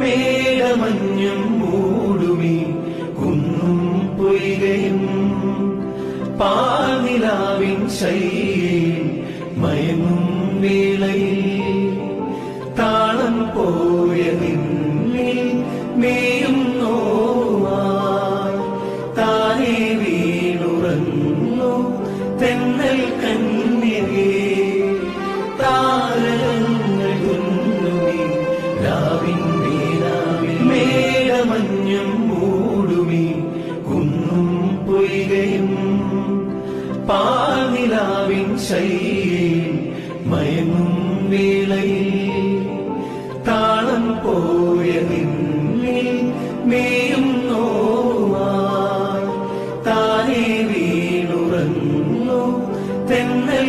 മേടമഞ്ഞും മൂടുമീ കുന്നും പൊയ്കയും പാൽനിലാവിൻ ശൈലിയിൽ മയങ്ങും വേളയിൽ താളം പോയ നിന്നിൽ മേയും താനേ വീണുറങ്ങു തെന്നൽ പാൽനിലാവിൻ ശൈലിയിൽ മയങ്ങും വേളയിൽ താളം പോയ നിന്നിൽ മേയും നോവാൻ തെന്നൽ